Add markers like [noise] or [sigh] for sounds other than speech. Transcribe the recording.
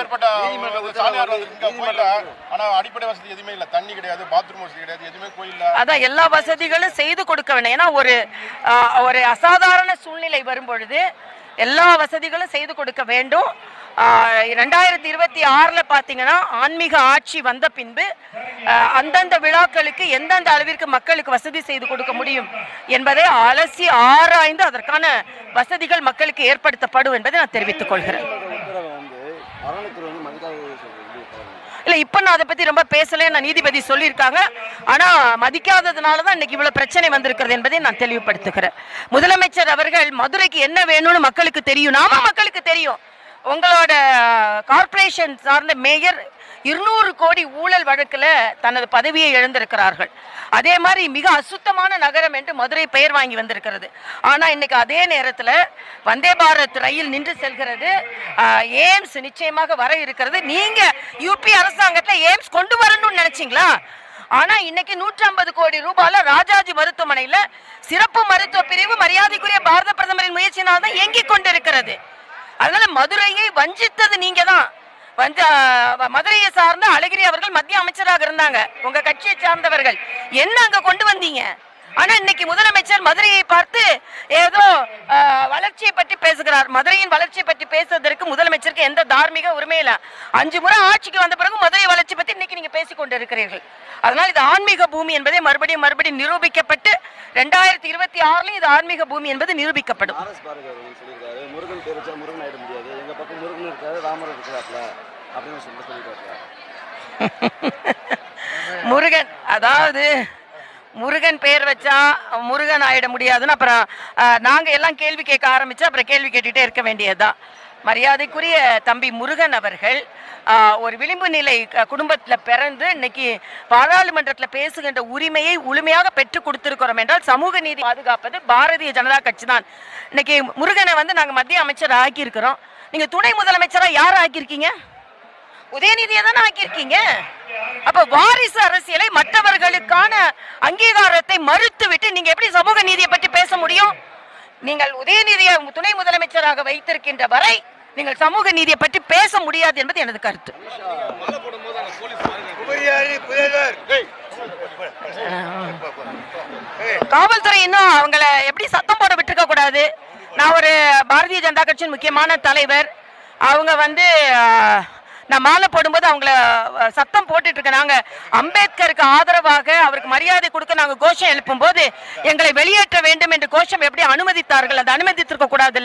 ஆயிரத்துக்கும் மேற்பட்ட சாமியார் வந்திருக்க கோயில்ல ஆனா அடிப்படை வசதி எதுவுமே இல்ல. தண்ணி கிடையாது பாத்ரூம் வசதி கிடையாது எதுவுமே கோயில்ல அதான் எல்லா வசதிகளும் செய்து கொடுக்க வேண்டும். ஏன்னா ஒரு ஒரு அசாதாரண சூழ்நிலை வரும்பொழுது எல்லா வசதிகளும் செய்து கொடுக்க வேண்டும். ரெண்டாயிரத்தி இருபத்தி ஆறில் பார்த்தீங்கன்னா ஆன்மீக ஆட்சி வந்த பின்பு அந்தந்த விழாக்களுக்கு எந்தெந்த அளவிற்கு மக்களுக்கு வசதி செய்து கொடுக்க முடியும் என்பதை அலசி ஆராய்ந்து அதற்கான வசதிகள் மக்களுக்கு ஏற்படுத்தப்படும் என்பதை நான் தெரிவித்துக் கொள்கிறேன். இல்லை இப்போ நான் அதை பற்றி ரொம்ப பேசலை நான் நீதிபதி சொல்லியிருக்காங்க. ஆனால் மதிக்காததுனால தான் இன்னைக்கு இவ்வளோ பிரச்சனை வந்திருக்கிறது என்பதை நான் தெளிவுபடுத்துகிறேன். முதலமைச்சர் அவர்கள் மதுரைக்கு என்ன வேணும்னு மக்களுக்கு தெரியும். நாம மக்களுக்கு தெரியும். உங்களோட கார்ப்பரேஷன் சார்ந்த மேயர் இருநூறு கோடி ஊழல் வழக்கில் தனது பதவியை இழந்திருக்கிறார்கள். அதே மாதிரி மிக அசுத்தமான நகரம் என்று மதுரை பெயர் வாங்கி வந்திருக்கிறது. ஆனால் இன்னைக்கு அதே நேரத்தில் வந்தே பாரத் ரயில் நின்று செல்கிறது. எய்ம்ஸ் நிச்சயமாக வர இருக்கிறது. நீங்கள் யூபி அரசாங்கத்தில் எய்ம்ஸ் கொண்டு வரணும்னு நினச்சிங்களா? ஆனா இன்னைக்கு நூற்றி ஐம்பது கோடி ரூபாயில ராஜாஜி மருத்துவமனையில சிறப்பு மருத்துவ பிரிவு மரியாதைக்குரிய பாரத பிரதமரின் முயற்சியினால் தான் இயங்கிக் கொண்டிருக்கிறது. அதனால மதுரையை வஞ்சித்தது நீங்க தான் மதுரையை சார்ந்த அழகிரி அவர்கள் மத்திய அமைச்சராக இருந்தாங்க. உங்க கட்சியை சார்ந்தவர்கள். என்ன அங்க கொண்டு வந்தீங்க? ஆனா இன்னைக்கு முதலமைச்சர் மதுரையை பார்த்து ஏதோ வளர்ச்சியை பற்றி பேசுகிறார். மதுரையின் வளர்ச்சியை பற்றி பேசுவதற்கு முதலமைச்சருக்கு எந்த தார்மீக உரிமை இல்லை. அஞ்சு முறை ஆட்சிக்கு வந்த பிறகு மதுரை வளர்ச்சி பற்றி இன்னைக்கு நீங்க பேசிக் கொண்டிருக்கிறீர்கள். அதனால் இது ஆன்மீக பூமி என்பதை மறுபடியும் மறுபடியும் நிரூபிக்கப்பட்டு ரெண்டாயிரத்தி இருபத்தி ஆறுலயும் இது ஆன்மீக பூமி என்பது நிரூபிக்கப்படும். முருகன் முருகன் இருக்காரு ராமர் இருக்கிறாப்ல அப்படின்னு சொல்லிட்டு [laughs] முருகன் அதாவது முருகன் பேர் வச்சா முருகன் ஆயிட முடியாதுன்னு அப்புறம் நாங்கள் எல்லாம் கேள்வி கேட்க ஆரம்பிச்சா அப்புறம் கேள்வி கேட்டுட்டே இருக்க வேண்டியதுதான். மரியாதைக்குரிய தம்பி முருகன் அவர்கள் ஒரு விளிம்பு நிலை க- பிறந்து இன்னைக்கு பாராளுமன்றத்தில் பேசுகின்ற உரிமையை முழுமையாக பெற்று கொடுத்திருக்கிறோம் என்றால் சமூக நீதி பாதுகாப்பது பாரதிய ஜனதா கட்சி தான் இன்னைக்கு முருகனை வந்து நாங்கள் மத்திய அமைச்சர் ஆக்கியிருக்கிறோம் நீங்க துணை முதலமைச்சரா யார் ஆக்கியிருக்கீங்க? உதயநிதியை தானே ஆக்கியிருக்கீங்க. அப்ப வாரிசு அரசியலை மற்றவர்களுக்கான அங்கீகாரத்தை மறுத்து விட்டு நீங்க எப்படி சமூக நீதியை பற்றி பேச முடியும்? நீங்கள் உதயநிதியை துணை முதலமைச்சராக வைத்திருக்கின்ற வரை நீங்கள் சமூக நீதியை பற்றி பேச முடியாது என்பது எனது கருத்து. காவல்துறை இன்னும் அவங்கள எப்படி சத்தம் போட விட்டுருக்க கூடாது? நான் ஒரு பாரதிய ஜனதா கட்சியின் முக்கியமான தலைவர். அவங்க வந்து நான் மாலை போடும்போது அவங்கள சத்தம் போட்டுட்டு இருக்க. நாங்கள் அம்பேத்கருக்கு ஆதரவாக அவருக்கு மரியாதை கொடுக்க நாங்கள் கோஷம் எழுப்பும் போது எங்களை வெளியேற்ற வேண்டும் என்று கோஷம் எப்படி அனுமதித்தார்கள்? அதை அனுமதித்திருக்க கூடாது